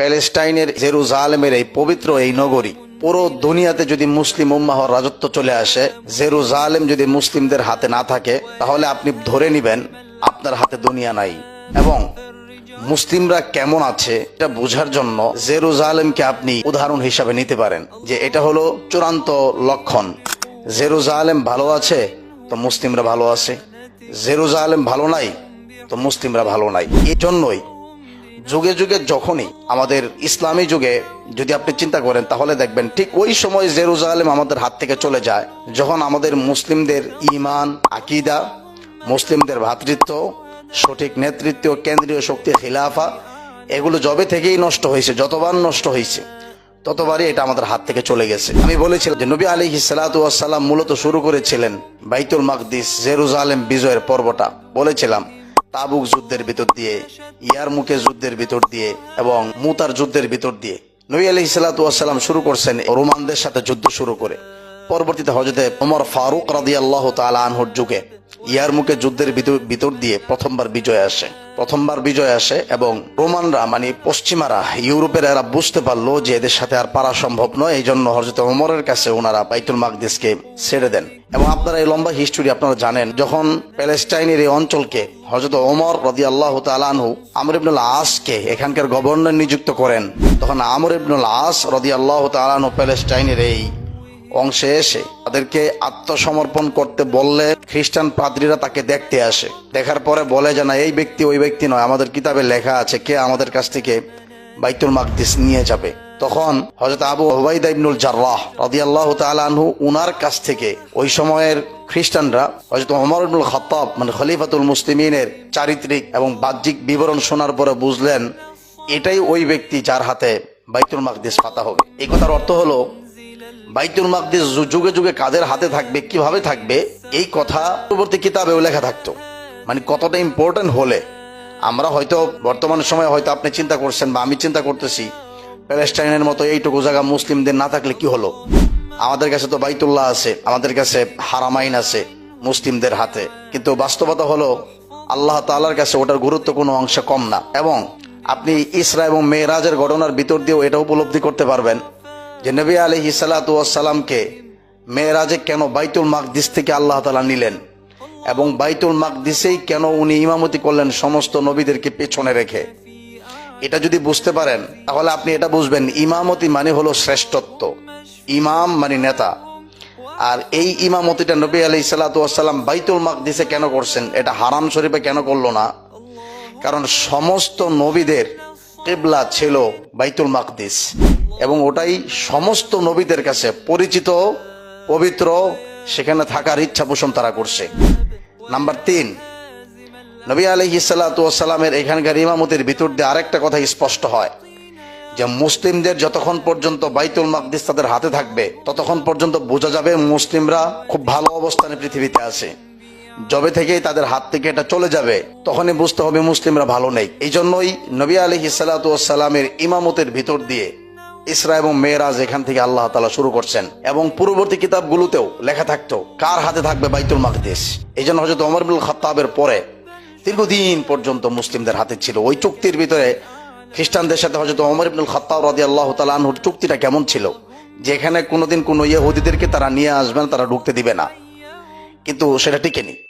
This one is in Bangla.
প্যালেস্টাইনের জেরুজালেমের এই পবিত্র এই নগরী, পুরো দুনিয়াতে যদি মুসলিম উম্মাহর রাজত্ব চলে আসে, জেরুজালেম যদি মুসলিমদের হাতে না থাকে, তাহলে আপনি ধরে নিবেন আপনার হাতে দুনিয়া নাই। এবং মুসলিমরা কেমন আছে, এটা বোঝার জন্য জেরুজালেমকে আপনি উদাহরণ হিসাবে নিতে পারেন, যে এটা হলো চূড়ান্ত লক্ষণ। জেরুজালেম ভালো আছে, তো মুসলিমরা ভালো আছে। জেরুজালেম ভালো নাই, তো মুসলিমরা ভালো নাই। এই জন্যই যুগে যুগে যখনই আমাদের ইসলামী যুগে যদি আপনি চিন্তা করেন, তাহলে দেখবেন ঠিক ওই সময় জেরুজালেম আমাদের হাত থেকে চলে যায়, যখন আমাদের মুসলিমদের ইমান আকিদা, মুসলিমদের ভ্রাতৃত্ব সঠিক নেতৃত্ব, কেন্দ্রীয় শক্তি, খিলাফা, এগুলো জবে থেকেই নষ্ট হয়েছে, যতবার নষ্ট হয়েছে, ততবারই এটা আমাদের হাত থেকে চলে গেছে। আমি বলেছিলাম যে নবী আলী সালাতাম মূলত শুরু করেছিলেন বাইতুল মাকদিস জেরুজালেম বিজয়ের পর্বটা। বলেছিলাম তাবুক যুদ্ধের ভিতর দিয়ে, ইয়ার মুখে যুদ্ধের ভিতর দিয়ে এবং মুতার যুদ্ধের ভিতর দিয়ে নবী আলি সালাতাম শুরু করছেন রোমানদের সাথে যুদ্ধ শুরু করে। পরবর্তীতে হজরত ওমর ফারুক রাদি আল্লাহ তালা আনহুর যুগে ইয়ার মুখে যুদ্ধের ভিতর দিয়ে প্রথমবার বিজয় আসে। প্রথমবার বিজয় আসে এবং রোমানরা মানে পশ্চিমারা, ইউরোপের এরা বুঝতে পারল যে এদের সাথে আর পারা সম্ভব নয়। এই জন্য হজরত ওমরের কাছে ওনারা বাইতুল মাকদিসকে ছেড়ে দেন। এবং আপনারা এই লম্বা হিস্টোরি আপনারা জানেন, যখন প্যালেস্টাইনের এই অঞ্চলকে হজরত ওমর রদি আল্লাহ তালানহু আমর ইবনুল আসকে এখানকার গভর্নর নিযুক্ত করেন, তখন আমর ইবনুল আস রদি আল্লাহ তালানহু প্যালেস্টাইনের এই অংশে এসে তাদেরকে আত্মসমর্পণ করতে বললে খ্রিস্টান পাদ্রীরা তাকে দেখতে আসে। দেখার পরে বলে যে, না, এই ব্যক্তি ওই ব্যক্তি নয়। আমাদের কিতাবে লেখা আছে, কে আমাদের কাছ থেকে বাইতুল মাকদিস নিয়ে যাবে। তখন হজরত আবু ওবাইদা ইবনুল জার্রাহ রাদিয়াল্লাহু তাআলা আনহু উনার কাছ থেকে ওই সময়ের খ্রিস্টানরা হজরত ওমর ইবনুল খাত্তাব মানে খলিফাতুল মুসলিমিনের চারিত্রিক এবং বাহ্যিক বিবরণ শোনার পরে বুঝলেন, এটাই ওই ব্যক্তি যার হাতে বাইতুল মাকদিস পাতা হবে। এই কথার অর্থ হলো বাইতুল মাকদিস যুগে যুগে কাদের হাতে থাকবে, কীভাবে থাকবে, এই কথা পরবর্তী কিতাবেও লেখা থাকতো। মানে কতটা ইম্পর্টেন্ট হলে। আমরা হয়তো বর্তমান সময়ে হয়তো আপনি চিন্তা করছেন বা আমি চিন্তা করতেছি, প্যালেস্টাইনের মতো এইটুকু জায়গা মুসলিমদের না থাকলে কি হলো? আমাদের কাছে তো বাইতুল্লাহ আছে, আমাদের কাছে হারামাইন আছে মুসলিমদের হাতে। কিন্তু বাস্তবতা হলো, আল্লাহ তাআলার কাছে ওটার গুরুত্ব কোনো অংশে কম না। এবং আপনি ইসরা এবং মেয়েরাজের ঘটনার ভিতর দিয়েও এটা উপলব্ধি করতে পারবেন। যে নবী আলহি সালাতামকে মেয়েরাজে কেন বাইতুল মাকদিস থেকে আল্লাহ তালা নিলেন? এবং বাইতুল মাকদিসেই কেন উনি ইমামতি করলেন সমস্ত নবীদেরকে পেছনে রেখে? এটা যদি বুঝতে পারেন, তাহলে আপনি এটা বুঝবেন, ইমামতি মানে হলো শ্রেষ্ঠত্ব। ইমাম মানে নেতা। আর এই ইমামতিটা নবী আলি সাল্লাতাম বাইতুল মাকদিসে কেন করছেন, এটা হারাম শরীফে কেন করল না? কারণ সমস্ত নবীদের কেবলা ছিল বাইতুল মাকদিস। এবং ওটাই সমস্ত নবীদের কাছে পরিচিত, পবিত্র, সেখানে থাকার ইচ্ছা পোষণ তারা করছে। নাম্বার তিন, নবী আলহি সাল্লামের এখানকার ইমামতির ভিতর দিয়ে আরেকটা কথা স্পষ্ট হয়, যে মুসলিমদের যতক্ষণ পর্যন্ত বাইতুল মাকদিস তাদের হাতে থাকবে, ততক্ষণ পর্যন্ত বোঝা যাবে মুসলিমরা খুব ভালো অবস্থানে পৃথিবীতে আছে। জবে থেকেই তাদের হাত থেকে এটা চলে যাবে, তখনই বুঝতে হবে মুসলিমরা ভালো নেই। এই জন্যই নবী আলী সালামের ইমামতের ভিতর দিয়ে ইসরা এবং মেয়েরাজ এখান থেকে আল্লাহ তালা শুরু করছেন এবং পূর্ববর্তী কিতাবগুলোতেও লেখা থাকতো, কার হাতে থাকবে বাইতুল মাকদিস? এই জন্য হজরত অমর বিল খত্তাবের পরে দীর্ঘদিন পর্যন্ত মুসলিমদের হাতে ছিল। ওই চুক্তির ভিতরে খ্রিস্টানদের সাথে হজরত অমর ইবনুল খত্তাব রাদি আল্লাহ তালাহুর চুক্তিটা কেমন ছিল? যেখানে কোনোদিন কোনো ইয়ে ইহুদিদেরকে তারা নিয়ে আসবেন তারা ঢুকতে দিবে না। কিন্তু সেটা টিকেনি।